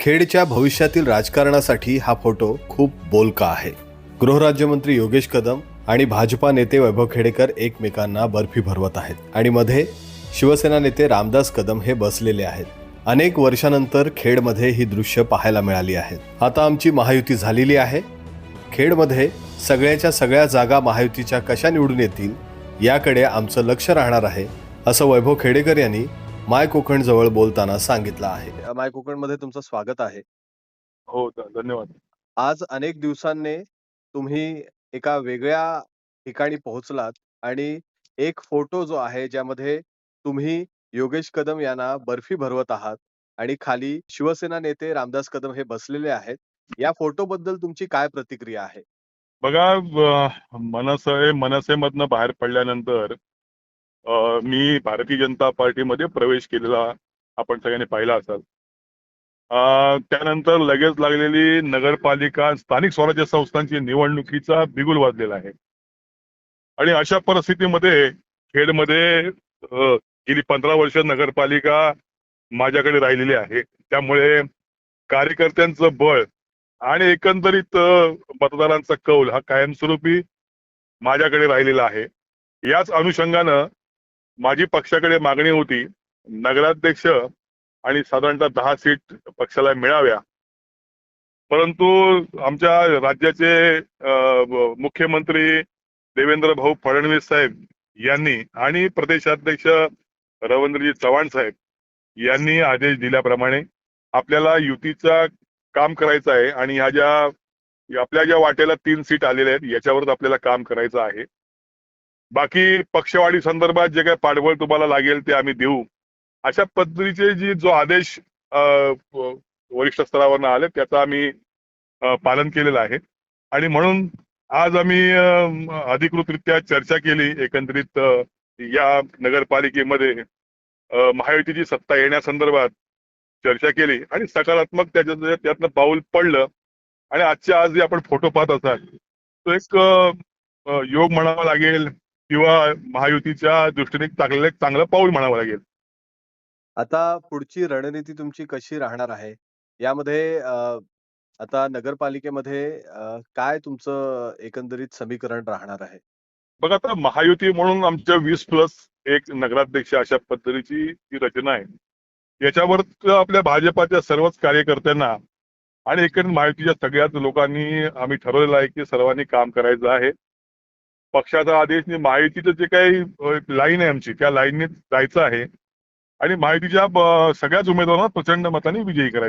खेडच्या भविष्यातील राजकारणासाठी हा फोटो खूप बोलका आहे. गृहराज्यमंत्री योगेश कदम आणि भाजपा नेते वैभव खेडेकर एकमेकांना बर्फी भरवत आहेत. आणि मध्ये शिवसेना नेते रामदास कदम हे बसलेले आहेत. अनेक वर्षानंतर खेडमध्ये ही दृश्य पाहायला मिळाली आहेत आता आमची महायुती झालेली आहे. खेडमध्ये सगळ्याच्या सगळ्या जागा महायुतीच्या कशा निवडून येतील याकडे आमचं लक्ष राहणार आहे असं वैभव खेडेकर यांनी माय कोकण जवळ बोलताना सांगितलं आहे. माय कोकणमध्ये तुमचं स्वागत आहे. हो धन्यवाद. आज अनेक दिवसांनी तुम्ही एका वेगळ्या ठिकाणी पोहोचलात आणि एक फोटो जो आहे ज्यामध्ये तुम्ही योगेश कदम यांना बर्फी भरवत आहात आणि खाली शिवसेना नेते रामदास कदम हे बसलेले आहेत. या फोटो बद्दल तुमची काय प्रतिक्रिया आहे? बघा मनसे मनसेमधनं बाहेर पडल्यानंतर मी भारतीय जनता पार्टीमध्ये प्रवेश केलेला आपण सगळ्यांनी पाहिला असाल. त्यानंतर लगेच लागलेली नगरपालिका स्थानिक स्वराज्य संस्थांची निवडणुकीचा बिगुल वाजलेला आहे. आणि अशा परिस्थितीमध्ये खेडमध्ये गेली पंधरा वर्ष नगरपालिका माझ्याकडे राहिलेली आहे. त्यामुळे कार्यकर्त्यांचं बळ आणि एकंदरीत मतदारांचा कौल हा कायमस्वरूपी माझ्याकडे राहिलेला आहे. याच अनुषंगानं माझी पक्षाकडे मागणी होती नगराध्यक्ष आणि साधारणतः दहा सीट पक्षाला मिळाव्या. परंतु आमच्या राज्याचे मुख्यमंत्री देवेंद्र भाऊ फडणवीस साहेब यांनी आणि प्रदेशाध्यक्ष रवींद्रजी चव्हाण साहेब यांनी आदेश दिल्याप्रमाणे आपल्याला युतीचा काम करायचं आहे आणि ह्या ज्या आपल्या ज्या वाटेला तीन सीट आलेल्या आहेत याच्यावरच आपल्याला काम करायचं आहे. बाकी पक्षवाढी संदर्भात जे काही पाठबळ तुम्हाला लागेल ते आम्ही देऊ. अशा पद्धतीचे जी जो आदेश वरिष्ठ स्तरावरनं आले त्याचं आम्ही पालन केलेलं आहे. आणि म्हणून आज आम्ही अधिकृतरित्या चर्चा केली एकंदरीत या नगरपालिकेमध्ये महायुतीची सत्ता येण्यासंदर्भात चर्चा केली आणि सकारात्मक त्याच्यात त्यातनं पाऊल पडलं. आणि आजच्या आज जे आपण फोटो पाहत असाल तो एक योग म्हणावा लागेल. किंवा महायुतीच्या दृष्टीने चांगलं एक चांगलं पाऊल म्हणावं लागेल. आता पुढची रणनीती तुमची कशी राहणार आहे? यामध्ये अ, आता नगरपालिकेमध्ये अ, काय तुमचं एकंदरीत समीकरण राहणार आहे? बघा आता महायुती म्हणून आमच्या वीस प्लस एक नगराध्यक्ष अशा पद्धतीची ही रचना आहे याच्यावर तर आपल्या भाजपाच्या सर्वच कार्यकर्त्यांना आणि एकंदरीत महायुतीच्या सगळ्याच लोकांनी आम्ही ठरवलेलं आहे की सर्वांनी काम करायचं आहे. पक्षाचा आदेश माहितीचं जे काही लाईन आहे आमची त्या लाईनने जायचं आहे. आणि माहितीच्या सगळ्याच उमेदवारांना प्रचंड मताने विजयी करायचं